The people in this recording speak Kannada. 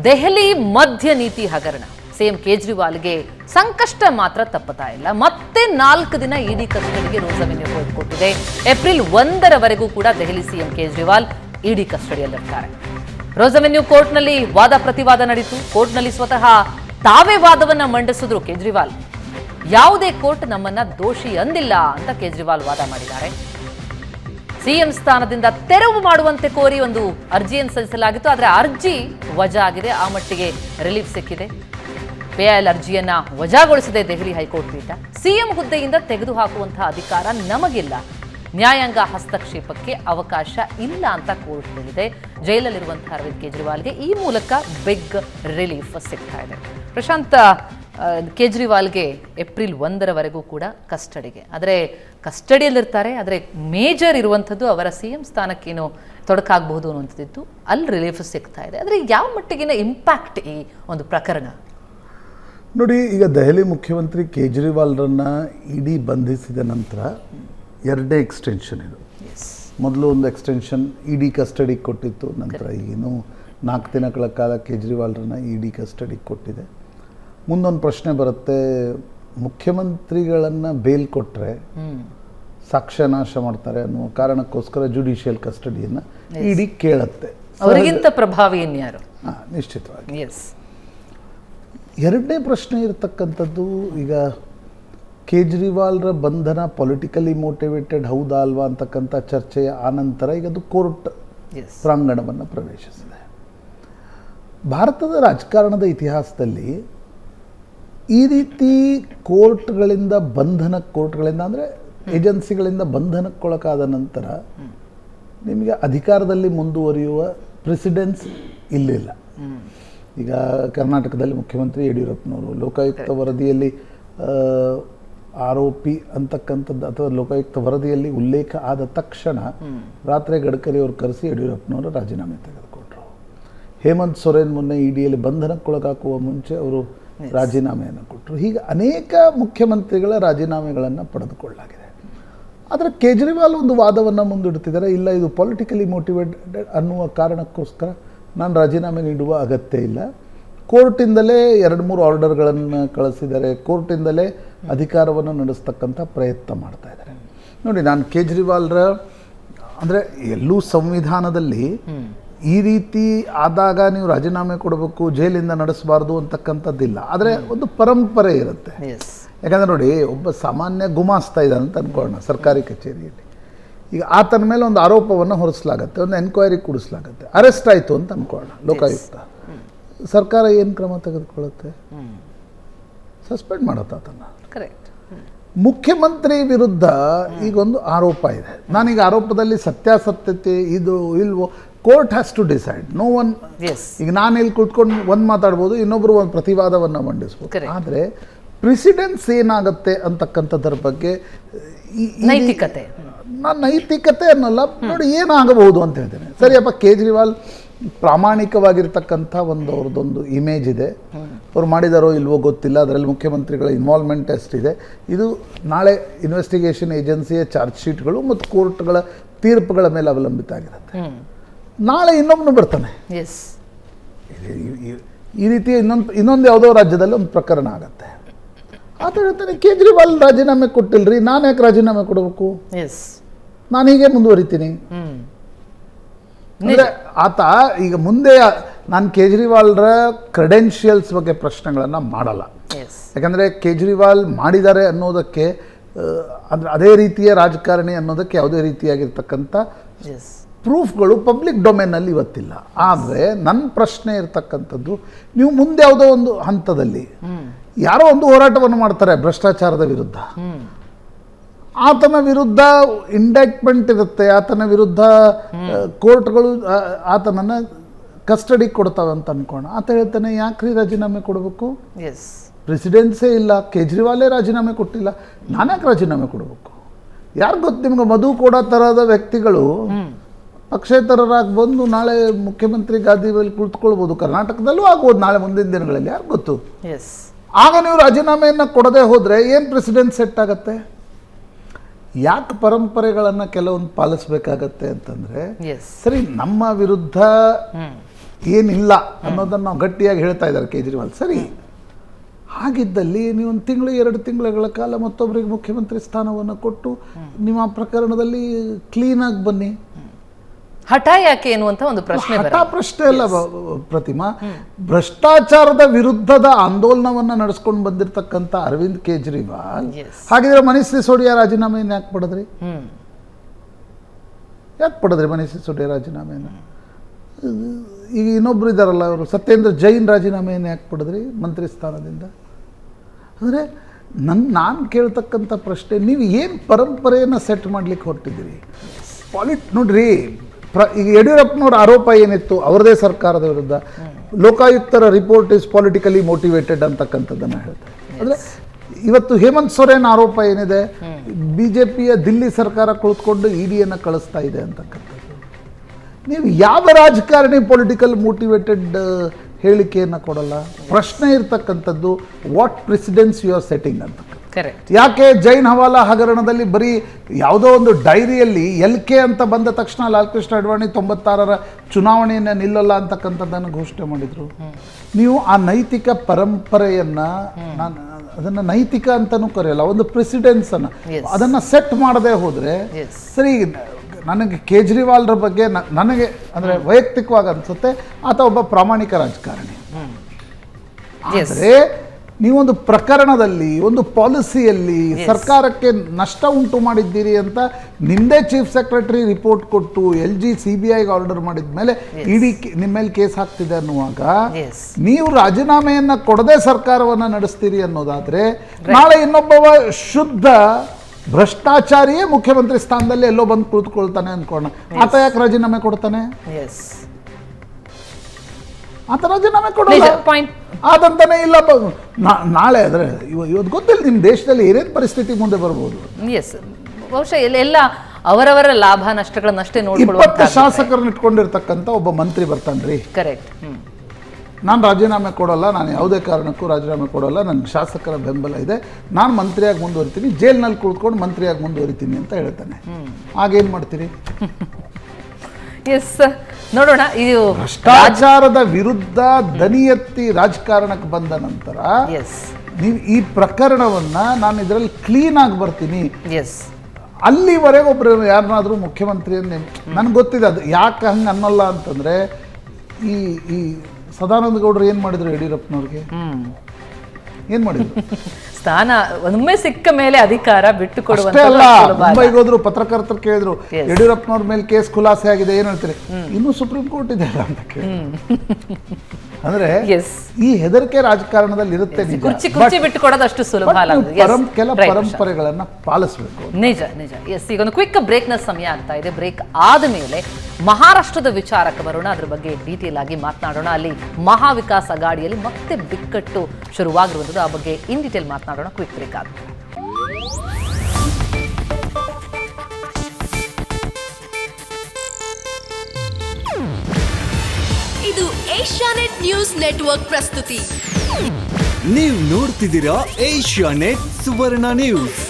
ದೆಹಲಿ ಮಧ್ಯ ನೀತಿ ಹಗರಣ. ಸಿಎಂ ಕೇಜ್ರಿವಾಲ್ಗೆ ಸಂಕಷ್ಟ ಮಾತ್ರ ತಪ್ಪತಾ ಇಲ್ಲ. ಮತ್ತೆ ನಾಲ್ಕು ದಿನ ಇಡಿ ಕಸ್ಟಡಿಗೆ ರೋಸವೆನ್ಯೂ ಕೋರ್ಟ್ ಕೊಟ್ಟಿದೆ. ಏಪ್ರಿಲ್ ಒಂದರವರೆಗೂ ಕೂಡ ದೆಹಲಿ ಸಿಎಂ ಕೇಜ್ರಿವಾಲ್ ಇಡಿ ಕಸ್ಟಡಿಯಲ್ಲಿರ್ತಾರೆ. ರೋಸವೆನ್ಯೂ ಕೋರ್ಟ್ನಲ್ಲಿ ವಾದ ಪ್ರತಿವಾದ ನಡೀತು. ಕೋರ್ಟ್ನಲ್ಲಿ ಸ್ವತಃ ತಾವೇ ವಾದವನ್ನ ಮಂಡಿಸಿದ್ರು ಕೇಜ್ರಿವಾಲ್. ಯಾವುದೇ ಕೋರ್ಟ್ ನಮ್ಮನ್ನ ದೋಷಿ ಅಂದಿಲ್ಲ ಅಂತ ಕೇಜ್ರಿವಾಲ್ ವಾದ ಮಾಡಿದ್ದಾರೆ. ಸಿಎಂ ಸ್ಥಾನದಿಂದ ತೆರವು ಮಾಡುವಂತೆ ಕೋರಿ ಒಂದು ಅರ್ಜಿಯನ್ನು ಸಲ್ಲಿಸಲಾಗಿತ್ತು. ಆದರೆ ಅರ್ಜಿ ವಜಾ ಆಗಿದೆ ಆ ಮಟ್ಟಿಗೆ ರಿಲೀಫ್ ಸಿಕ್ಕಿದೆ. ಪೇಐಎಲ್ ಅರ್ಜಿಯನ್ನ ವಜಾಗೊಳಿಸಿದೆ ದೆಹಲಿ ಹೈಕೋರ್ಟ್ ಪೀಠ. ಸಿಎಂ ಹುದ್ದೆಯಿಂದ ತೆಗೆದುಹಾಕುವಂತಹ ಅಧಿಕಾರ ನಮಗಿಲ್ಲ. ನ್ಯಾಯಾಂಗ ಹಸ್ತಕ್ಷೇಪಕ್ಕೆ ಅವಕಾಶ ಇಲ್ಲ ಅಂತ ಕೋರ್ಟ್ ಹೇಳಿದೆ. ಜೈಲಲ್ಲಿರುವಂತಹ ಅರವಿಂದ್ ಕೇಜ್ರಿವಾಲ್ಗೆ ಈ ಮೂಲಕ ಬಿಗ್ ರಿಲೀಫ್ ಸಿಗ್ತಾ ಇದೆ. ಪ್ರಶಾಂತ್ ಕೇಜ್ರಿವಾಲ್ಗೆ ಏಪ್ರಿಲ್ ಒಂದರವರೆಗೂ ಕೂಡ ಕಸ್ಟಡಿಗೆ. ಆದರೆ ಕಸ್ಟಡಿಯಲ್ಲಿರ್ತಾರೆ ಆದರೆ ಮೇಜರ್ ಇರುವಂಥದ್ದು ಅವರ ಸಿ ಎಂ ಸ್ಥಾನಕ್ಕೇನು ತೊಡಕಾಗಬಹುದು ಅನ್ನುವಂಥದ್ದು ಅಲ್ಲಿ ರಿಲೀಫ್ ಸಿಗ್ತಾ ಇದೆ. ಆದರೆ ಯಾವ ಮಟ್ಟಿಗಿನ ಇಂಪ್ಯಾಕ್ಟ್ ಈ ಒಂದು ಪ್ರಕರಣ? ನೋಡಿ ಈಗ ದೆಹಲಿ ಮುಖ್ಯಮಂತ್ರಿ ಕೇಜ್ರಿವಾಲ್ರನ್ನ ಇಡಿ ಬಂಧಿಸಿದ ನಂತರ ಎರಡನೇ ಎಕ್ಸ್ಟೆನ್ಷನ್ ಇದು. ಮೊದಲು ಒಂದು ಎಕ್ಸ್ಟೆನ್ಷನ್ ಇಡಿ ಕಸ್ಟಡಿಗೆ ಕೊಟ್ಟಿತ್ತು ನಂತರ ಏನು ನಾಲ್ಕು ದಿನಗಳ ಕಾಲ ಕೇಜ್ರಿವಾಲ್ರನ್ನ ಇಡಿ ಕಸ್ಟಡಿಗೆ ಕೊಟ್ಟಿದೆ. ಮುಂದೊಂದು ಪ್ರಶ್ನೆ ಬರುತ್ತೆ. ಮುಖ್ಯಮಂತ್ರಿಗಳನ್ನು ಬೇಲ್ ಕೊಟ್ಟರೆ ಸಾಕ್ಷ್ಯ ಸಾಕ್ಷ್ಯನಾಶ ಮಾಡ್ತಾರೆ ಅನ್ನೋ ಕಾರಣಕ್ಕೋಸ್ಕರ ಜುಡಿಷಿಯಲ್ ಕಸ್ಟಡಿಯನ್ನು ಇಡೀ ಕೇಳುತ್ತೆ. ಅವರಿಗಿಂತ ಪ್ರಭಾವಿ ಇನ್ಯಾರು ಹಾಂ ನಿಶ್ಚಿತವಾಗಿ. ಎಸ್ ಎರಡನೇ ಪ್ರಶ್ನೆ ಇರತಕ್ಕಂಥದ್ದು ಈಗ ಕೇಜ್ರಿವಾಲ್ರ ಬಂಧನ ಪೊಲಿಟಿಕಲಿ ಮೋಟಿವೇಟೆಡ್ ಹೌದಾ ಅಲ್ವಾ ಅಂತಕ್ಕಂಥ ಚರ್ಚೆಯ ಆನಂತರ ಈಗ ಅದು ಕೋರ್ಟ್ ಪ್ರಾಂಗಣವನ್ನು ಪ್ರವೇಶಿಸಿದೆ. ಭಾರತದ ರಾಜಕಾರಣದ ಇತಿಹಾಸದಲ್ಲಿ ಈ ರೀತಿ ಕೋರ್ಟ್ಗಳಿಂದ ಬಂಧನ ಕೋರ್ಟ್ಗಳಿಂದ ಅಂದರೆ ಏಜೆನ್ಸಿಗಳಿಂದ ಬಂಧನಕ್ಕೊಳಗಾದ ನಂತರ ನಿಮಗೆ ಅಧಿಕಾರದಲ್ಲಿ ಮುಂದುವರಿಯುವ ಪ್ರೆಸಿಡೆನ್ಸ್ ಇಲ್ಲಿಲ್ಲ. ಈಗ ಕರ್ನಾಟಕದಲ್ಲಿ ಮುಖ್ಯಮಂತ್ರಿ ಯಡಿಯೂರಪ್ಪನವರು ಲೋಕಾಯುಕ್ತ ವರದಿಯಲ್ಲಿ ಆರೋಪಿ ಅಂತಕ್ಕಂಥದ್ದು ಅಥವಾ ಲೋಕಾಯುಕ್ತ ವರದಿಯಲ್ಲಿ ಉಲ್ಲೇಖ ಆದ ತಕ್ಷಣ ರಾತ್ರಿ ಗಡ್ಕರಿ ಅವರು ಕರೆಸಿ ಯಡಿಯೂರಪ್ಪನವರು ರಾಜೀನಾಮೆ ತೆಗೆದುಕೊಂಡರು. ಹೇಮಂತ್ ಸೊರೇನ್ ಮೊನ್ನೆ ಇಡಿಯಲ್ಲಿ ಬಂಧನಕ್ಕೊಳಗಾಕುವ ಮುಂಚೆ ಅವರು ರಾಜೀನಾಮೆಯನ್ನು ಕೊಟ್ಟರು. ಹೀಗೆ ಅನೇಕ ಮುಖ್ಯಮಂತ್ರಿಗಳ ರಾಜೀನಾಮೆಗಳನ್ನು ಪಡೆದುಕೊಳ್ಳಲಾಗಿದೆ. ಆದರೆ ಕೇಜ್ರಿವಾಲ್ ಒಂದು ವಾದವನ್ನು ಮುಂದಿಡ್ತಿದ್ದಾರೆ. ಇಲ್ಲ ಇದು ಪೊಲಿಟಿಕಲಿ ಮೋಟಿವೇಟೆಡ್ ಅನ್ನುವ ಕಾರಣಕ್ಕೋಸ್ಕರ ನಾನು ರಾಜೀನಾಮೆ ನೀಡುವ ಅಗತ್ಯ ಇಲ್ಲ. ಕೋರ್ಟಿಂದಲೇ ಎರಡು ಮೂರು ಆರ್ಡರ್ಗಳನ್ನು ಕಳಿಸಿದ್ದಾರೆ. ಕೋರ್ಟಿಂದಲೇ ಅಧಿಕಾರವನ್ನು ನಡೆಸ್ತಕ್ಕಂಥ ಪ್ರಯತ್ನ ಮಾಡ್ತಾ ಇದ್ದಾರೆ. ನೋಡಿ ನಾನು ಕೇಜ್ರಿವಾಲ್ರ ಅಂದರೆ ಎಲ್ಲೂ ಸಂವಿಧಾನದಲ್ಲಿ ಈ ರೀತಿ ಆದಾಗ ನೀವು ರಾಜೀನಾಮೆ ಕೊಡಬೇಕು ಜೈಲಿಂದ ನಡೆಸಬಾರ್ದು ಅಂತಕ್ಕಂಥದ್ದಿಲ್ಲ. ಆದರೆ ಒಂದು ಪರಂಪರೆ ಇರುತ್ತೆ. ಯಾಕಂದರೆ ನೋಡಿ ಒಬ್ಬ ಸಾಮಾನ್ಯ ಗುಮಾಸ್ತಾ ಇದ್ದಾನೆ ಅಂತ ಅಂದ್ಕೊಳ್ಳೋಣ ಸರ್ಕಾರಿ ಕಚೇರಿಯಲ್ಲಿ. ಈಗ ಆತನ ಮೇಲೆ ಒಂದು ಆರೋಪವನ್ನು ಹೊರಿಸಲಾಗತ್ತೆ ಒಂದು ಎನ್ಕ್ವೈರಿ ಕೂಡಿಸಲಾಗತ್ತೆ. ಅರೆಸ್ಟ್ ಆಯಿತು ಅಂತ ಅಂದ್ಕೊಳ್ಳೋಣ ಲೋಕಾಯುಕ್ತ. ಸರ್ಕಾರ ಏನು ಕ್ರಮ ತೆಗೆದುಕೊಳ್ಳುತ್ತೆ? ಸಸ್ಪೆಂಡ್ ಮಾಡುತ್ತೆ ಆತನ. ಕರೆಕ್ಟ್ ಮುಖ್ಯಮಂತ್ರಿ ವಿರುದ್ಧ ಈಗೊಂದು ಆರೋಪ ಇದೆ. ನಾನೀಗ ಆರೋಪದಲ್ಲಿ ಸತ್ಯಾಸತ್ಯತೆ ಇದು ಇಲ್ವೋ court has to decide no one yes ಈಗ ನಾನು ಇಲ್ಲಿ ಕುತ್ಕೊಂಡು ಒಂದು ಮಾತಾಡ್ಬೋದು ಇನ್ನೊಬ್ಬರು ಒಂದು ಪ್ರತಿವಾದವನ್ನು ಮಂಡಿಸ್ಬೋದು. ಆದರೆ ಪ್ರೆಸಿಡೆನ್ಸ್ ಏನಾಗುತ್ತೆ ಅಂತಕ್ಕಂಥದ್ರ ಬಗ್ಗೆ ನೈತಿಕತೆ. ನಾನು ನೈತಿಕತೆ ಅನ್ನಲ್ಲ ನೋಡಿ ಏನಾಗಬಹುದು ಅಂತ ಹೇಳ್ತೇನೆ. ಸರಿಯಪ್ಪ ಕೇಜ್ರಿವಾಲ್ ಪ್ರಾಮಾಣಿಕವಾಗಿರ್ತಕ್ಕಂಥ ಒಂದು ಅವ್ರದ್ದೊಂದು ಇಮೇಜ್ ಇದೆ. ಅವ್ರು ಮಾಡಿದಾರೋ ಇಲ್ವೋ ಗೊತ್ತಿಲ್ಲ ಅದರಲ್ಲಿ ಮುಖ್ಯಮಂತ್ರಿಗಳ ಇನ್ವಾಲ್ವ್ಮೆಂಟ್ ಇದೆ. ಇದು ನಾಳೆ ಇನ್ವೆಸ್ಟಿಗೇಷನ್ ಏಜೆನ್ಸಿಯ ಚಾರ್ಜ್ ಶೀಟ್ಗಳು ಮತ್ತು ಕೋರ್ಟ್ಗಳ ತೀರ್ಪುಗಳ ಮೇಲೆ ಅವಲಂಬಿತ ಆಗಿರುತ್ತೆ. ನಾಳೆ ಇನ್ನೊಬ್ಬನು ಬರ್ತಾನೆ. ಎಸ್ ಈ- ರೀತಿ ಇನ್ನೊಂದು ಇನ್ನೊಂದು ಯಾವುದೋ ರಾಜ್ಯದಲ್ಲಿ ಒಂದು ಪ್ರಕರಣ ಆಗತ್ತೆ. ಆತ ಹೇಳ್ತಾನೆ ಕೇಜ್ರಿವಾಲ್ ರಾಜೀನಾಮೆ ಕೊಟ್ಟಿಲ್ರಿ ನಾನು ಯಾಕೆ ರಾಜೀನಾಮೆ ಕೊಡಬೇಕು? ಎಸ್ ನಾನು ಹೀಗೆ ಮುಂದುವರಿತೀನಿ. ಅಂದರೆ ಆತ ಈಗ ಮುಂದೆ ನಾನು ಕೇಜ್ರಿವಾಲ್ರ ಕ್ರೆಡೆನ್ಷಿಯಲ್ಸ್ ಬಗ್ಗೆ ಪ್ರಶ್ನೆಗಳನ್ನು ಮಾಡಲ್ಲ. ಯಾಕಂದ್ರೆ ಕೇಜ್ರಿವಾಲ್ ಮಾಡಿದ್ದಾರೆ ಅನ್ನೋದಕ್ಕೆ ಅಂದ್ರೆ ಅದೇ ರೀತಿಯ ರಾಜಕಾರಣಿ ಅನ್ನೋದಕ್ಕೆ ಯಾವುದೇ ರೀತಿಯಾಗಿರ್ತಕ್ಕಂಥ ಪ್ರೂಫ್ಗಳು ಪಬ್ಲಿಕ್ ಡೊಮೇನಲ್ಲಿ ಇವತ್ತಿಲ್ಲ. ಆದರೆ ನನ್ನ ಪ್ರಶ್ನೆ ಇರತಕ್ಕಂಥದ್ದು ನೀವು ಮುಂದೆ ಯಾವುದೋ ಒಂದು ಹಂತದಲ್ಲಿ ಯಾರೋ ಒಂದು ಹೋರಾಟವನ್ನು ಮಾಡ್ತಾರೆ ಭ್ರಷ್ಟಾಚಾರದ ವಿರುದ್ಧ. ಆತನ ವಿರುದ್ಧ ಇಂಡೈಟ್ಮೆಂಟ್ ಇರುತ್ತೆ ಆತನ ವಿರುದ್ಧ ಕೋರ್ಟ್ಗಳು ಆತನನ್ನು ಕಸ್ಟಡಿ ಕೊಡ್ತಾವೆ ಅಂತ ಅನ್ಕೋಣ. ಆತ ಹೇಳ್ತಾನೆ ಯಾಕ್ರಿ ರಾಜೀನಾಮೆ ಕೊಡಬೇಕು? ಎಸ್ ಪ್ರೆಸಿಡೆನ್ಸೇ ಇಲ್ಲ ಕೇಜ್ರಿವಾಲೇ ರಾಜೀನಾಮೆ ಕೊಟ್ಟಿಲ್ಲ. ನಾನ್ಯಾಕೆ ರಾಜೀನಾಮೆ ಕೊಡಬೇಕು? ಯಾರು ಗೊತ್ತು ನಿಮ್ಗೆ ಮಧು ಕೂಡ ತರಹದ ವ್ಯಕ್ತಿಗಳು ಪಕ್ಷೇತರರಾಗಿ ಬಂದು ನಾಳೆ ಮುಖ್ಯಮಂತ್ರಿ ಗಾದಿ ಮೇಲೆ ಕುಳಿತುಕೊಳ್ಬೋದು. ಕರ್ನಾಟಕದಲ್ಲೂ ಆಗ್ಬೋದು ನಾಳೆ ಮುಂದಿನ ದಿನಗಳಲ್ಲಿ ಯಾರು ಗೊತ್ತು? ಎಸ್ ಆಗ ನೀವು ರಾಜೀನಾಮೆಯನ್ನು ಕೊಡದೆ ಹೋದರೆ ಏನು ಪ್ರೆಸಿಡೆಂಟ್ ಸೆಟ್ ಆಗತ್ತೆ? ಯಾಕೆ ಪರಂಪರೆಗಳನ್ನು ಕೆಲವೊಂದು ಪಾಲಿಸ್ಬೇಕಾಗತ್ತೆ ಅಂತಂದರೆ ಸರಿ ನಮ್ಮ ವಿರುದ್ಧ ಏನಿಲ್ಲ ಅನ್ನೋದನ್ನು ನಾವು ಗಟ್ಟಿಯಾಗಿ ಹೇಳ್ತಾ ಇದ್ದಾರೆ ಕೇಜ್ರಿವಾಲ್. ಸರಿ ಹಾಗಿದ್ದಲ್ಲಿ ನೀವು ಒಂದು ತಿಂಗಳು ಎರಡು ತಿಂಗಳುಗಳ ಕಾಲ ಮತ್ತೊಬ್ಬರಿಗೆ ಮುಖ್ಯಮಂತ್ರಿ ಸ್ಥಾನವನ್ನು ಕೊಟ್ಟು ನಿಮ್ಮ ಪ್ರಕರಣದಲ್ಲಿ ಕ್ಲೀನಾಗಿ ಬನ್ನಿ. ಹಠ ಯಾಕೆ ಎನ್ನುವಂತ ಒಂದು ಪ್ರಶ್ನೆ ಹಠ ಪ್ರಶ್ನೆ ಅಲ್ಲ ಪ್ರತಿಮಾ. ಭ್ರಷ್ಟಾಚಾರದ ವಿರುದ್ಧದ ಆಂದೋಲನವನ್ನ ನಡೆಸ್ಕೊಂಡು ಬಂದಿರತಕ್ಕಂತ ಅರವಿಂದ್ ಕೇಜ್ರಿವಾಲ್. ಹಾಗಿದ್ರೆ ಮನೀಶ್ ಸಿಸೋಡಿಯಾ ರಾಜೀನಾಮೆಯನ್ನು ಯಾಕೆ ಪಡೆದ್ರಿ? ಯಾಕೆ ಪಡೆದ್ರಿ ಮನೀಶ್ ಸಿಸೋಡಿಯಾ ರಾಜೀನಾಮೆಯನ್ನು ಈಗ ಇನ್ನೊಬ್ರು ಇದ್ದಾರಲ್ಲ ಅವರು ಸತ್ಯೇಂದ್ರ ಜೈನ್ ರಾಜೀನಾಮೆಯನ್ನು ಯಾಕೆ ಪಡೆದ್ರಿ ಮಂತ್ರಿ ಸ್ಥಾನದಿಂದ? ಅಂದರೆ ನನ್ನ ನಾನು ಕೇಳ್ತಕ್ಕಂಥ ಪ್ರಶ್ನೆ ನೀವು ಏನು ಪರಂಪರೆಯನ್ನು ಸೆಟ್ ಮಾಡ್ಲಿಕ್ಕೆ ಹೊರಟಿದ್ದೀರಿ? ಪಾಲಿಟ್ ನೋಡ್ರಿ ಪ್ರ ಈಗ ಯಡಿಯೂರಪ್ಪನವ್ರ ಆರೋಪ ಏನಿತ್ತು, ಅವರದೇ ಸರ್ಕಾರದ ವಿರುದ್ಧ. ಲೋಕಾಯುಕ್ತರ ರಿಪೋರ್ಟ್ ಇಸ್ ಪೊಲಿಟಿಕಲಿ ಮೋಟಿವೇಟೆಡ್ ಅಂತಕ್ಕಂಥದ್ದನ್ನು ಹೇಳ್ತಾರೆ. ಅಂದರೆ ಇವತ್ತು ಹೇಮಂತ್ ಸೊರೇನ್ ಆರೋಪ ಏನಿದೆ ಬಿ ಜೆ ಪಿಯ ದಿಲ್ಲಿ ಸರ್ಕಾರ ಕುಳಿತುಕೊಂಡು ಇ ಡಿಯನ್ನು ಕಳಿಸ್ತಾ ಇದೆ ಅಂತಕ್ಕಂಥದ್ದು. ನೀವು ಯಾವ ರಾಜಕಾರಣಿ ಪೊಲಿಟಿಕಲ್ ಮೋಟಿವೇಟೆಡ್ ಹೇಳಿಕೆಯನ್ನು ಕೊಡಲ್ಲ? ಪ್ರಶ್ನೆ ಇರ್ತಕ್ಕಂಥದ್ದು what precedence you are setting ಅಂತ. ಯಾಕೆ ಜೈನ್ ಹವಾಲಾ ಹಗರಣದಲ್ಲಿ ಬರೀ ಯಾವುದೋ ಒಂದು ಡೈರಿಯಲ್ಲಿ ಎಲ್ ಕೆ ಅಂತ ಬಂದ ತಕ್ಷಣ ಲಾಲ್ಕೃಷ್ಣ ಅಡ್ವಾಣಿ ತೊಂಬತ್ತಾರರ ಚುನಾವಣೆಯನ್ನು ನಿಲ್ಲಲ್ಲ ಅಂತಕ್ಕಂಥದ್ದನ್ನು ಘೋಷಣೆ ಮಾಡಿದ್ರು. ನೀವು ಆ ನೈತಿಕ ಪರಂಪರೆಯನ್ನ ನಾನು ಅದನ್ನು ನೈತಿಕ ಅಂತಲೂ ಕರೆಯಲ್ಲ ಒಂದು ಪ್ರೆಸಿಡೆನ್ಸ್ ಅನ್ನು ಅದನ್ನ ಸೆಟ್ ಮಾಡದೆ ಹೋದ್ರೆ ಸರಿ ನನಗೆ ಕೇಜ್ರಿವಾಲ್ರ ಬಗ್ಗೆ ನನಗೆ ಅಂದ್ರೆ ವೈಯಕ್ತಿಕವಾಗಿ ಅನ್ಸುತ್ತೆ ಆತ ಒಬ್ಬ ಪ್ರಾಮಾಣಿಕ ರಾಜಕಾರಣಿ. ಆದರೆ ನೀವೊಂದು ಪ್ರಕರಣದಲ್ಲಿ ಒಂದು ಪಾಲಿಸಿಯಲ್ಲಿ ಸರ್ಕಾರಕ್ಕೆ ನಷ್ಟ ಉಂಟು ಮಾಡಿದ್ದೀರಿ ಅಂತ ನಿಮ್ಮದೇ ಚೀಫ್ ಸೆಕ್ರೆಟರಿ ರಿಪೋರ್ಟ್ ಕೊಟ್ಟು ಎಲ್ ಜಿ ಸಿ ಬಿ ಐಗೆ ಆರ್ಡರ್ ಮಾಡಿದ ಮೇಲೆ ಇಡೀ ನಿಮ್ಮ ಮೇಲೆ ಕೇಸ್ ಹಾಕ್ತಿದೆ ಅನ್ನುವಾಗ ನೀವು ರಾಜೀನಾಮೆಯನ್ನ ಕೊಡದೆ ಸರ್ಕಾರವನ್ನ ನಡೆಸ್ತೀರಿ ಅನ್ನೋದಾದ್ರೆ ನಾಳೆ ಇನ್ನೊಬ್ಬವ ಶುದ್ಧ ಭ್ರಷ್ಟಾಚಾರಿಯೇ ಮುಖ್ಯಮಂತ್ರಿ ಸ್ಥಾನದಲ್ಲಿ ಎಲ್ಲೋ ಬಂದು ಕುಳಿತುಕೊಳ್ತಾನೆ ಅನ್ಕೋಣ. ಆತ ಯಾಕೆ ರಾಜೀನಾಮೆ ಕೊಡ್ತಾನೆ? ಎಸ್ ಥರ ರಾಜೀನಾಮೆ ಕೊಡೋಲ್ಲ. ಪಾಯಿಂಟ್ ಆದಂತಾನೆ ಇಲ್ಲ. ನಾಳೆ ಆದರೆ ಇವತ್ತು ಗೊತ್ತಿಲ್ಲ ನಿಮ್ಮ ದೇಶದಲ್ಲಿ ಏನೇನು ಪರಿಸ್ಥಿತಿ ಮುಂದೆ ಬರ್ಬೋದು ಎಸ್ ಬಹುಶಃ ಎಲ್ಲ ಅವರವರ ಲಾಭ ನಷ್ಟಗಳನ್ನಷ್ಟೇ ಇಪ್ಪತ್ತು ನೋಡ್ಕೊಳ್ಳುವಂತ ಶಾಸಕರನ್ನ ಇಟ್ಕೊಂಡಿರ್ತಕ್ಕಂಥ ಒಬ್ಬ ಮಂತ್ರಿ ಬರ್ತಾನ್ರಿ. ಕರೆಕ್ಟ್ ನಾನು ರಾಜೀನಾಮೆ ಕೊಡೋಲ್ಲ ನಾನು ಯಾವುದೇ ಕಾರಣಕ್ಕೂ ರಾಜೀನಾಮೆ ಕೊಡೋಲ್ಲ ನನಗೆ ಶಾಸಕರ ಬೆಂಬಲ ಇದೆ. ನಾನು ಮಂತ್ರಿಯಾಗಿ ಮುಂದುವರಿತೀನಿ ಜೈಲ್ನಲ್ಲಿ ಕುಳಿತುಕೊಂಡು ಮಂತ್ರಿಯಾಗಿ ಮುಂದುವರಿತೀನಿ ಅಂತ ಹೇಳ್ತಾನೆ. ಆಗೇನು ಮಾಡ್ತೀರಿ? ಎಸ್ ನೋಡೋಣ ಇದು ಭ್ರಷ್ಟಾಚಾರದ ವಿರುದ್ಧ ದನಿ ಎತ್ತಿ ರಾಜಕಾರಣಕ್ಕೆ ಬಂದ ನಂತರ ನೀವು ಈ ಪ್ರಕರಣವನ್ನ ನಾನು ಇದರಲ್ಲಿ ಕ್ಲೀನ್ ಆಗಿ ಬರ್ತೀನಿ. ಅಲ್ಲಿವರೆಗೆ ಒಬ್ರು ಯಾರನ್ನಾದ್ರೂ ಮುಖ್ಯಮಂತ್ರಿ ನನ್ಗೆ ಗೊತ್ತಿದೆ ಅದು ಯಾಕೆ ಹಂಗೆ ಅನ್ನಲ್ಲ ಅಂತಂದ್ರೆ ಈ ಈ ಸದಾನಂದ ಗೌಡರು ಏನು ಮಾಡಿದ್ರು ಯಡಿಯೂರಪ್ಪನವ್ರಿಗೆ? ಏನು ಮಾಡಿದ್ರು? ಸ್ಥಾನ ಒಮ್ಮೆ ಸಿಕ್ಕ ಮೇಲೆ ಅಧಿಕಾರ ಬಿಟ್ಟು ಅಷ್ಟೇ ಮುಂಬೈಗೆ ಹೋದ್ರು ಪತ್ರಕರ್ತರು ಕೇಳಿದ್ರು. ಯಡಿಯೂರಪ್ಪನವ್ರ ಮೇಲೆ ಕೇಸ್ ಖುಲಾಸೆ ಆಗಿದೆ ಏನು ಹೇಳ್ತಾರೆ ಇನ್ನೂ ಸುಪ್ರೀಂ ಕೋರ್ಟ್ ಇದೆ ಅಂತ ಅಂದ್ರೆ ಎಸ್ ಈ ಹೆದರಿಕೆ ರಾಜಕಾರಣದಲ್ಲಿ ಇರುತ್ತೆ ಕುರ್ಚಿ ಕುರ್ಚಿ ಬಿಟ್ಟು ಕೊಡೋದಷ್ಟು ಸುಲಭ ಅಲ್ಲ ನೀವು ಅದು. Yes. ಪರಂ ಕೆಲ ಪರಂಪರೆಗಳನ್ನ ಪಾಲಿಸಬೇಕು. ನಿಜ ನಿಜ. ಎಸ್ ಈಗ ಒಂದು ಕ್ವಿಕ್ ಬ್ರೇಕ್ನ ಸಮಯ ಆಗ್ತಾ ಇದೆ. ಬ್ರೇಕ್ ಆದ ಮೇಲೆ ಮಹಾರಾಷ್ಟ್ರದ ವಿಚಾರಕ್ಕೆ ಬರೋಣ. ಅದ್ರ ಬಗ್ಗೆ ಡೀಟೇಲ್ ಆಗಿ ಮಾತನಾಡೋಣ. ಅಲ್ಲಿ ಮಹಾವಿಕಾಸ್ ಅಗಾಡಿಯಲ್ಲಿ ಮತ್ತೆ ಬಿಕ್ಕಟ್ಟು ಶುರುವಾಗಿರುವಂಥದ್ದು. ಆ ಬಗ್ಗೆ ಇನ್ ಡೀಟೇಲ್ ಮಾತನಾಡೋಣ. ಕ್ವಿಕ್ ಬ್ರೇಕ್ ಆದ್ಮೇಲೆ. ಇದು ಏಷ್ಯಾನೆಟ್ ನ್ಯೂಸ್ ನೆಟ್ವರ್ಕ್ ಪ್ರಸ್ತುತಿ. ನೀವು ನೋಡ್ತಿದ್ದೀರಾ ಏಷ್ಯಾನೆಟ್ ಸುವರ್ಣ ನ್ಯೂಸ್.